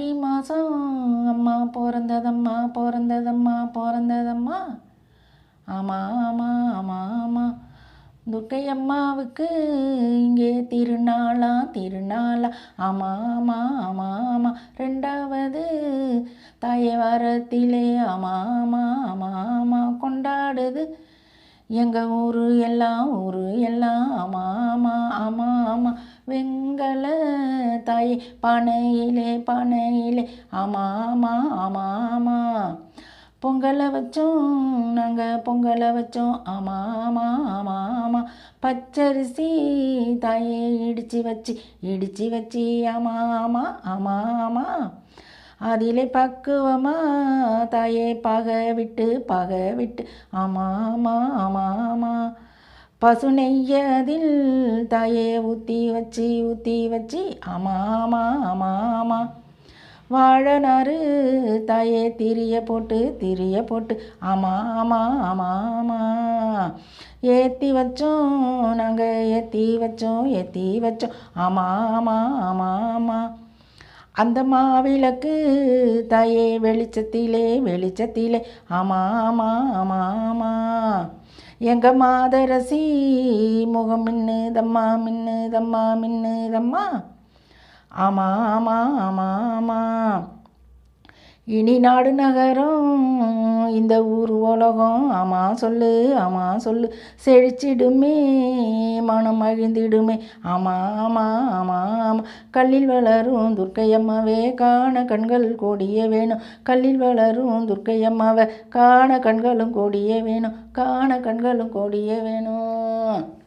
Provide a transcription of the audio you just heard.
ஆடி மாதம் அம்மா பிறந்ததம்மா பிறந்ததம்மா பிறந்ததம்மா. ஆமாம் ஆமாம் ஆமாம் ஆமாம் துர்க்கை அம்மாவுக்கு இங்கே திருநாளா திருநாளா. ஆமாம் ஆமாம் ஆமாம் ஆமாம் ரெண்டாவது தாயை வாரத்திலே ஆமாம் ஆமாம் ஆமாம் ஆமாம் கொண்டாடுது. எங்கள் ஊர் எல்லாம் ஊர் எல்லாம் ஆமாம் ஆமாம் தாய் பானையிலே பானையிலே. ஆமாம் ஆமாம் பொங்கலை வச்சோம் நாங்கள் பொங்கலை வச்சோம். ஆமாம் ஆமாம் ஆமாம் ஆமாம் பச்சரிசி தாயே இடித்து வச்சு இடித்து வச்சு. ஆமாம் ஆமாம் ஆமாம் ஆமாம் அதிலே பக்குவமா தாயே. பகை விட்டு பக விட்டு. ஆமாம் ஆமாம் ஆமாம் ஆமாம் பசு நெய்யதில் தாயே ஊற்றி வச்சு ஊற்றி வச்சு ஆமாம் ஆமாம் ஆமாம் ஆமாம் வாழனாரு தாயே திரிய போட்டு திரிய போட்டு ஆமாம் ஆமாம் ஆமாம் ஏற்றி வச்சோம் நாங்கள் ஏற்றி வச்சோம் ஏற்றி வச்சோம் ஆமாம் ஆமாம் ஆமாம் அந்த மாவிளக்கு தாயே வெளிச்சத்திலே வெளிச்சத்திலே. ஆமா ஆமா ஆமா ஆமா. எங்கள் மாதரசி முகம் மின்னுதம்மா மின்னுதம்மா மின்னுதம்மா ஆமா ஆமா ஆமா ஆமா. இனி நாடு நகரம் இந்த ஊர் உலகம் ஆமாம் சொல்லு ஆமாம் சொல்லு. செழிச்சிடுமே மனம் அழிந்திடுமே ஆமாம் ஆமாம் ஆமாம் ஆமாம் கல்லில் வளரும் துர்க்கையம்மாவே காண கண்கள் கோடிய வேணும். கல்லில் வளரும் துர்க்கையம்மாவை காண கண்களும் கோடிய வேணும். காண கண்களும் கோடிய வேணும்.